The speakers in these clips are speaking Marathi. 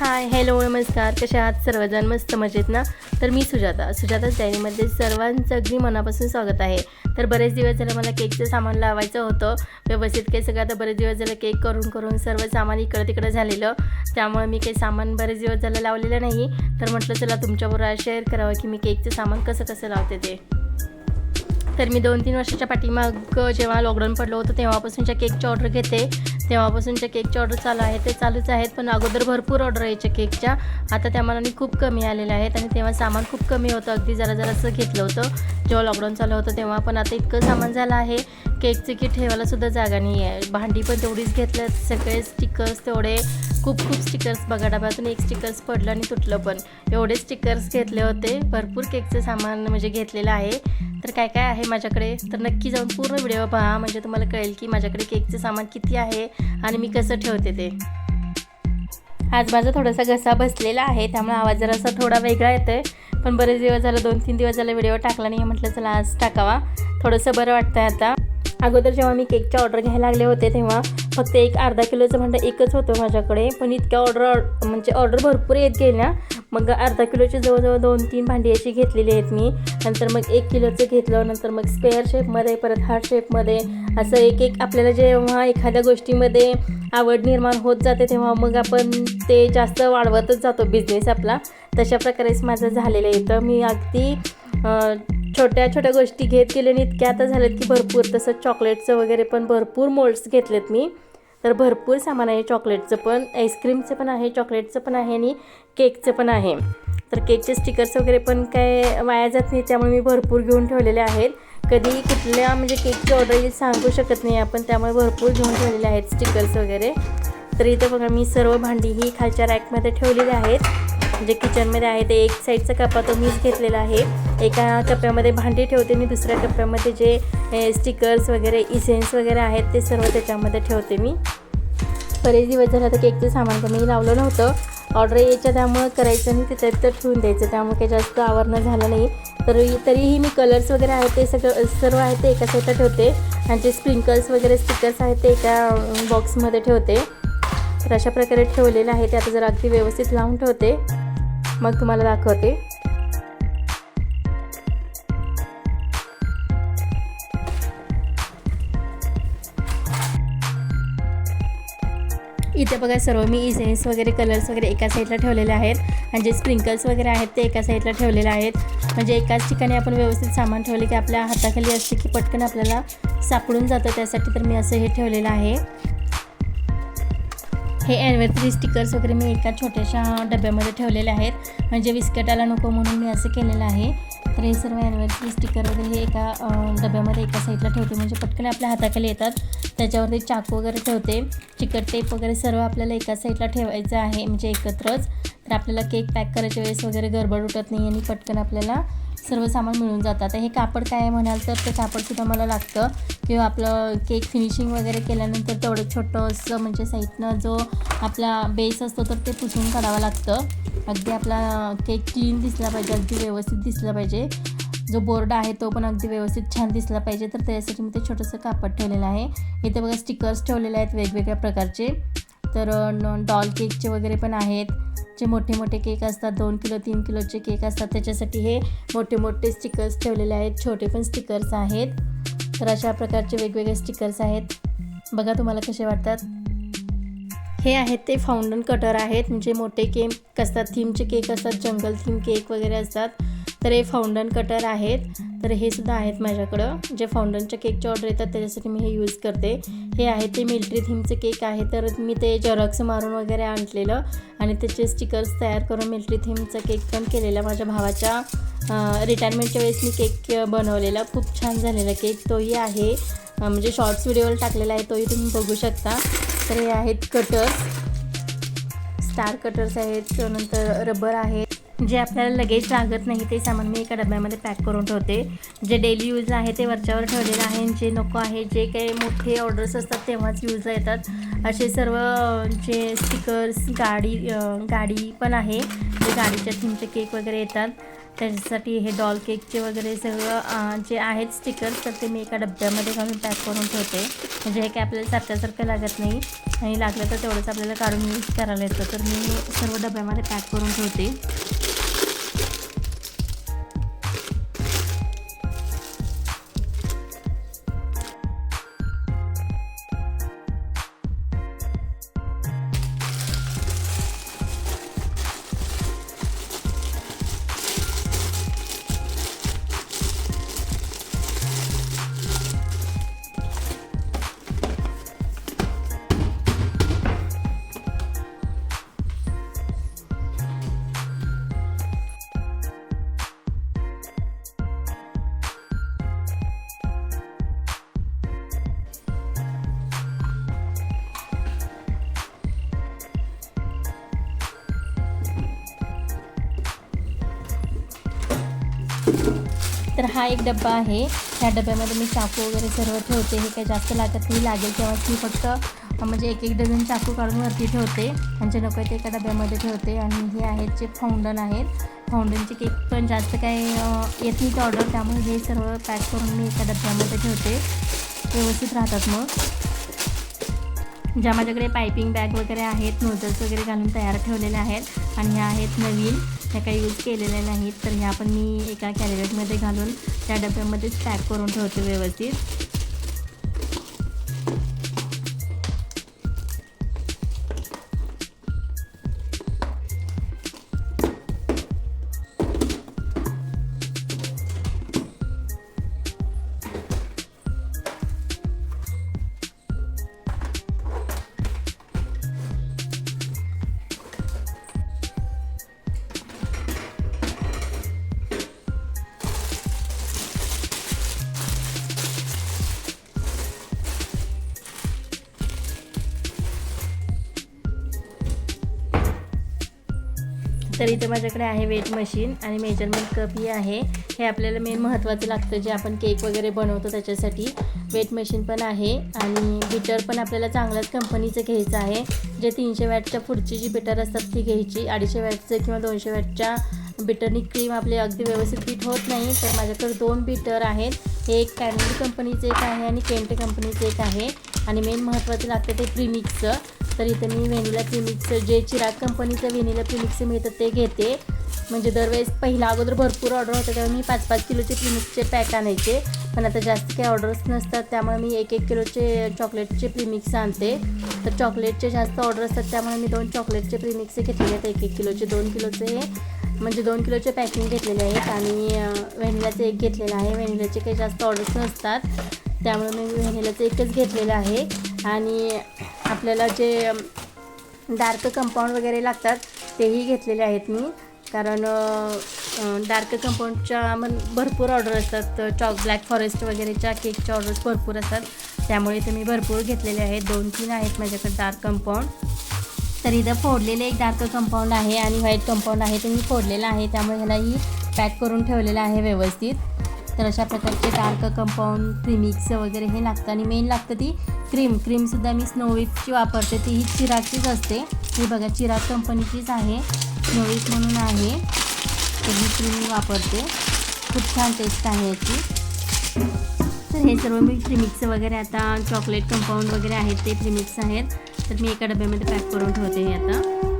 हाय हॅलो नमस्कार. कशा आहात? सर्वजण मस्त मजेत ना? तर मी सुजाता. सुजाता डायरीमध्ये सर्वांचं अगदी मनापासून स्वागत आहे. तर बरेच दिवस झालं मला केकचं सामान लावायचं होतं. व्यवस्थित काही सगळं आता बरेच दिवस झालं केक करून करून सर्व सामान इकडं तिकडं झालेलं. त्यामुळे मी काही सामान बरेच दिवस झालं लावलेलं नाही. तर म्हटलं चला तुमच्याबरोबर शेअर करावं की मी केकचं सामान कसं कसं लावते ते. तर मी दोन तीन वर्षाच्या पाठीमाग जेव्हा लॉकडाऊन पडलं होतं तेव्हापासूनच्या केकची ऑर्डर घेते. तेव्हापासूनच्या केकची ऑर्डर चालू आहे ते चालूच आहेत पण अगोदर भरपूर ऑर्डर यायच्या केकच्या. आता त्या मनाने खूप कमी आलेल्या आहेत आणि तेव्हा सामान खूप कमी होतं. अगदी जरा जरासं घेतलं होतं. जेव्हा लॉकडाऊन चालू होतं तेव्हा पण आता इतकं सामान झालं आहे. केकचं की ठेवायलासुद्धा जागा नाही आहे भांडी पण तेवढीच घेतलं सगळे स्टिकर्स तेवढे खूप खूप स्टिकर्स बघा डब्यातून एक स्टिकर्स पडलं आणि तुटलं पण. एवढे स्टिकर्स घेतले होते. भरपूर केकचं सामान म्हणजे घेतलेलं आहे. तर काय काय आहे माझ्याकडे? तर नक्की जाऊन पूर्ण व्हिडिओ पहा. म्हणजे तुम्हाला कळेल की माझ्याकडे केकचं सामान किती आहे आणि मी कसं ठेवते ते. आज माझा थोडासा घसा बसलेला आहे त्यामुळे आवाज जरासा थोडा वेगळा येतो आहे पण बरेच दिवस झालं दोन तीन दिवस झाला व्हिडिओ टाकला नाही म्हटलं चला आज टाकावा. थोडंसं बरं वाटतं आहे आता. अगोदर जेव्हा मी केकचे ऑर्डर घ्यायला लागले होते तेव्हा फक्त एक अर्धा किलोचं भांडं एकच होतं माझ्याकडे. पण इतक्या ऑर्डर म्हणजे ऑर्डर भरपूर येत गेल्या. मग अर्धा किलोची जवळजवळ दोन तीन भांडी अशी घेतलेली आहेत मी. नंतर मग एक किलोचं घेतलं नंतर मग स्क्वेअर शेपमध्ये परत हार्ट शेपमध्ये असं एक एक आपल्याला जेव्हा एखाद्या गोष्टीमध्ये आवड निर्माण होत जाते तेव्हा मग आपण ते जास्त वाढवतच जातो बिझनेस आपला. तशा प्रकारेच माझं झालेलं आहे. तर मी अगदी छोट्या छोट्या गोष्टी घेत गेले आणि इतक्या आता झाल्यात की भरपूर. तसं चॉकलेटचं वगैरे पण भरपूर मोल्ड्स घेतलेत मी. तर भरपूर सामान आहे चॉकलेटचं पण. आईस्क्रीमचं पण आहे चॉकलेटचं पण आहे आणि केकचं पण आहे. तर केकचे स्टिकर्स वगैरे पण काय वाया जात नाही त्यामुळे मी भरपूर घेऊन ठेवलेले आहेत. कधी कुठल्या म्हणजे केकची ऑर्डर येईल सांगू शकत नाही आपण त्यामुळे भरपूर घेऊन ठेवलेले आहेत स्टिकर्स वगैरे. तर इथं बघा मी सर्व भांडी ही खालच्या रॅकमध्ये ठेवलेली आहेत. जे किचनमध्ये आहे ते एक साईडचा कप्पा तो मीच घेतलेला आहे. एका कप्प्यामध्ये भांडी ठेवते मी दुसऱ्या कप्प्यामध्ये जे स्टिकर्स वगैरे इसेन्स वगैरे आहेत ते सर्व त्याच्यामध्ये ठेवते मी. बरेच दिवस झाले आता केकचं सामान पण मी लावलं नव्हतं. ऑर्डर यायच्या त्यामुळं करायचं आणि त्याच्यात तर ठेवून द्यायचं त्यामुळे काही जास्त आवरणं झालं नाही. तर तरीही मी कलर्स वगैरे आहेत ते सगळं सर्व आहे ते एका साईडला ठेवते. आणि जे स्प्रिंकल्स वगैरे स्टिकर्स आहेत ते एका बॉक्समध्ये ठेवते. तर अशा प्रकारे ठेवलेलं आहे ते आता जर अगदी व्यवस्थित लावून ठेवते. मग तुम्हाला दाखवते. इथे बघा सर्व मी इझेन्स वगैरे कलर्स वगैरे एका साईडला ठेवलेले आहेत. आणि जे स्प्रिंकल्स वगैरे आहेत ते एका साईडला ठेवलेले आहेत. म्हणजे एकाच ठिकाणी आपण व्यवस्थित सामान ठेवले की आपल्या हाताखाली असते की पटकन आपल्याला सापडून जातं त्यासाठी तर मी असं हे ठेवलेलं आहे. हे ॲनिव्हर्सरी स्टिकर्स वगैरे मी एका छोट्याशा डब्यामध्ये ठेवलेले आहेत. म्हणजे विस्कटाला नको म्हणून मी असं केलेलं आहे. तर हे सर्व ॲनिव्हर्सरी स्टिकर वगैरे हे एका डब्यामध्ये एका साईडला ठेवते. म्हणजे पटकन आपल्या हाताखाली येतात. त्याच्यावरती चाकू वगैरे ठेवते. चिकट टेप वगैरे सर्व आपल्याला एका साईडला ठेवायचं आहे. म्हणजे एकत्रच. तर आपल्याला केक पॅक करायच्या वेळेस वगैरे गडबड उठत नाही आणि पटकन आपल्याला सर्व सामान मिळून जातात. हे कापड काय आहे म्हणाल तर ते कापडसुद्धा मला लागतं. किंवा आपलं केक फिनिशिंग वगैरे केल्यानंतर तेवढं छोटंसं म्हणजे साईडनं जो आपला बेस असतो तर ते पुसून काढावं लागतं. अगदी आपला केक क्लीन दिसला पाहिजे अगदी व्यवस्थित दिसला पाहिजे. जो बोर्ड आहे तो पण अगदी व्यवस्थित छान दिसला पाहिजे. तर त्यासाठी मी ते छोटंसं कापड ठेवलेलं आहे. इथे बघा स्टिकर्स ठेवलेले आहेत वेगवेगळ्या प्रकारचे. तर डॉल केकचे वगैरे पण आहेत. जे मोठे मोठे केक असतात दोन किलो तीन किलोचे केक असतात त्याच्यासाठी हे मोठे मोठे स्टिकर्स ठेवलेले आहेत. छोटे पण स्टिकर्स आहेत. तर अशा प्रकारचे वेगवेगळे स्टिकर्स आहेत. बघा तुम्हाला कसे वाटतात. हे आहेत ते फाउंडन कटर आहेत. म्हणजे मोठे केक असतात थीमचे केक असतात जंगल थीम केक वगैरे असतात. तर हे फाउंडन कटर आहेत. तर हे सुद्धा आहेत माझ्याकडं. जे फाउंडनच्या केकचे ऑर्डर येतात त्याच्यासाठी मी हे यूज करते. हे आहे ते मिल्ट्री थीमचे केक आहे. तर मी ते जॉरॉक्स मारून वगैरे आणलेलं आणि त्याचे स्टिकर्स तयार करून मिल्ट्री थीमचा केक पण केलेला माझ्या भावाच्या. रिटायरमेंटच्या वेळेस मी केक बनवलेला. खूप छान झालेला केक तोही आहे. म्हणजे शॉर्ट्स व्हिडिओवर टाकलेला आहे. तोही तुम्ही बघू शकता. तर हे आहेत कटर्स स्टार कटर्स आहेत. त्यानंतर रबर आहेत जे आपल्याला लगेच लागत नाही ते सामान मी एका डब्यामध्ये पॅक करून ठेवते. जे डेली यूज आहे ते वरच्यावर ठेवलेलं आहे. जे नको आहे जे काही मोठे ऑर्डर्स असतात तेव्हाच यूज येतात. असे सर्व जे स्टिकर्स गाडी गाडी पण आहे. जे गाडीच्या थीमचे केक वगैरे येतात. त्याच्यासाठी हे डॉल केकचे वगैरे सगळं जे आहेत स्टिकर्स तर ते मी एका डब्यामध्ये घालून पॅक करून ठेवते. म्हणजे हे काय आपल्याला सारख्यासारखं लागत नाही. आणि लागलं तर तेवढंच आपल्याला काढून यूज करायला येतं. तर मी सर्व डब्यामध्ये पॅक करून ठेवते. तर हा एक डब्बा आहे. ह्या डब्यामध्ये मी चाकू वगैरे सर्व ठेवते. हे काही जास्त लागत नाही लागेल तेव्हाच मी फक्त म्हणजे एक एक डझन चाकू काढून वरती ठेवते. म्हणजे नको आहे ते एका डब्यामध्ये ठेवते. आणि हे आहेत जे फाउंडन आहेत. फाउंडनचे केक पण जास्त काय येत नाही ऑर्डर. त्यामुळे हे सर्व पॅक करून मी एका डब्यामध्ये ठेवते. व्यवस्थित राहतात मग. ज्या माझ्याकडे पायपिंग बॅग वगैरे आहेत नूडल्स वगैरे घालून तयार ठेवलेल्या आहेत. आणि ह्या आहेत नवीन. ह्या काही यूज केलेल्या नाहीत. तर ह्या पण मी एका कॅरेटमध्ये घालून त्या डब्यामध्येच पॅक करून ठेवते व्यवस्थित. तर इथे माझ्याकडे आहे वेट मशीन आणि मेजरमेंट कपही आहे. हे आपल्याला मेन महत्त्वाचं लागतं जे आपण केक वगैरे बनवतो त्याच्यासाठी. वेट मशीन पण आहे आणि बिटर पण आपल्याला चांगल्याच कंपनीचं घ्यायचं आहे. जे तीनशे वॅटच्या पुढची जी बिटर असतात ती घ्यायची. अडीचशे वॅटचं किंवा दोनशे वॅटच्या बिटरनी क्रीम आपली अगदी व्यवस्थित फिट होत नाही. तर माझ्याकडे दोन बिटर आहेत. हे एक कॅनडी कंपनीचं एक आहे आणि केंट कंपनीचं एक आहे. आणि मेन महत्त्वाचं लागतं ते प्रीमिक्सचं तर इथे मी व्हेनिला प्रीमिक्सचं जे चिराग कंपनीचं व्हेनिला प्रीमिक्सचं मिळतं ते घेते. म्हणजे दरवेळेस पहिला अगोदर भरपूर ऑर्डर होतं तेव्हा मी पाच पाच किलोचे प्रिमिक्सचे पॅक आणायचे. पण आता जास्त काही ऑर्डर्स नसतात त्यामुळे मी एक एक किलोचे चॉकलेटचे प्रिमिक्स आणते. तर चॉकलेटचे जास्त ऑर्डर असतात त्यामुळे मी दोन चॉकलेटचे प्रिमिक्स घेतलेले आहेत. एक एक किलोचे दोन किलोचे हे. म्हणजे दोन किलोचे पॅकिंग घेतलेले आहेत आणि व्हॅनिलाचे एक घेतलेलं आहे. व्हॅनिलाचे काही जास्त ऑर्डर्स नसतात. त्यामुळे मी व्हॅनिलाचं एकच घेतलेलं आहे. आणि आपल्याला जे डार्क कंपाऊंड वगैरे लागतात तेही घेतलेले आहेत मी. कारण डार्क कंपाऊंडच्या मन भरपूर ऑर्डर असतात. चॉक ब्लॅक फॉरेस्ट वगैरेच्या केकच्या ऑर्डर्स भरपूर असतात. त्यामुळे ते मी भरपूर घेतलेले आहेत. दोन तीन आहेत माझ्याकडे डार्क कंपाऊंड तर इथं फोडलेले एक डार्क कंपाऊंड आहे आणि व्हाईट कंपाऊंड आहे. ते मी फोडलेलं आहे. त्यामुळे ह्यालाही पॅक करून ठेवलेलं आहे व्यवस्थित. तर अशा प्रकारचे डार्क कंपाऊंड प्रीमिक्स वगैरे हे लागतं. आणि मेन लागतं ती क्रीम क्रीमसुद्धा मी स्नोविपची वापरते. ती ही चिरागचीच असते. ही बघा चिराग कंपनीचीच आहे. स्नोविप म्हणून आहे. तर ही क्रीम मी वापरते. खूप छान टेस्ट आहे याची. तर हे सर्व मी प्रीमिक्स वगैरे आता चॉकलेट कंपाऊंड वगैरे आहेत ते प्रीमिक्स आहेत. तर मी एका डब्यामध्ये पॅक करून ठेवते हे आता.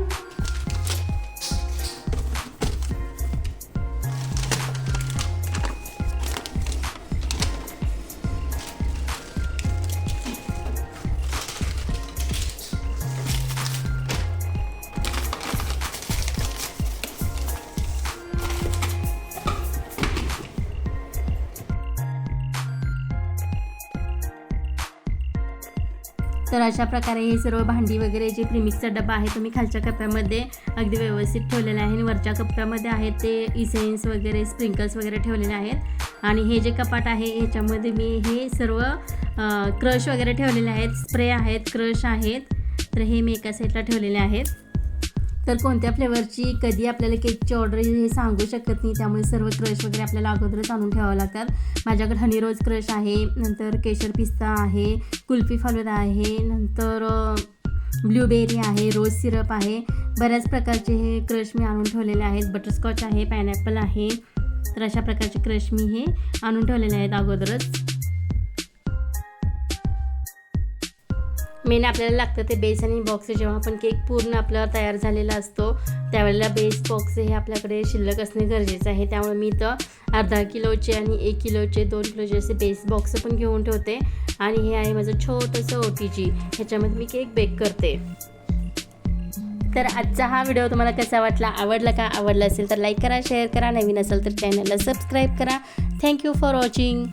तर अशा प्रकारे हे सर्व भांडी वगैरे जे प्रिमिक्सचा डबा आहे तो मी खालच्या कप्प्यामध्ये अगदी व्यवस्थित ठेवलेला आहे आणि वरच्या कप्प्यामध्ये आहेत ते इसेन्स वगैरे स्प्रिंकल्स वगैरे ठेवलेले आहेत. आणि हे जे कपाट आहे ह्याच्यामध्ये मी हे सर्व क्रश वगैरे ठेवलेले आहेत. स्प्रे आहेत क्रश आहेत. तर हे मी एका साईडला ठेवलेले आहेत. तर कोणत्या फ्लेवरची कधी आपल्याला केकची ऑर्डर येईल हे सांगू शकत नाही. त्यामुळे सर्व क्रश वगैरे आपल्याला अगोदरच आणून ठेवावं लागतात. माझ्याकडे हनी रोज क्रश आहे नंतर केशर पिस्ता आहे कुल्फी फालुदा आहे नंतर ब्लूबेरी आहे रोज सिरप आहे. बऱ्याच प्रकारचे हे क्रश मी आणून ठेवलेले आहेत. बटरस्कॉच आहे पायनॅपल आहे. तर अशा प्रकारचे क्रश मी हे आणून ठेवलेले आहेत अगोदरच. मेन आपल्याला लागतं ते बेस आणि बॉक्स जेव्हा आपण केक पूर्ण आपला तयार झालेला असतो त्यावेळेला बेस बॉक्स हे आपल्याकडे शिल्लक असणे गरजेचं आहे. त्यामुळे मी तर अर्धा किलोचे आणि एक किलोचे दोन किलोचे असे बेस बॉक्स पण घेऊन ठेवते. आणि हे आहे माझं छोटंसं ओ टी जी ह्याच्यामध्ये मी केक बेक करते. तर आजचा हा व्हिडिओ तुम्हाला कसा वाटला? आवडला का? आवडला असेल तर लाईक करा शेअर करा. नवीन असेल तर चॅनलला सबस्क्राईब करा. Thank you for watching.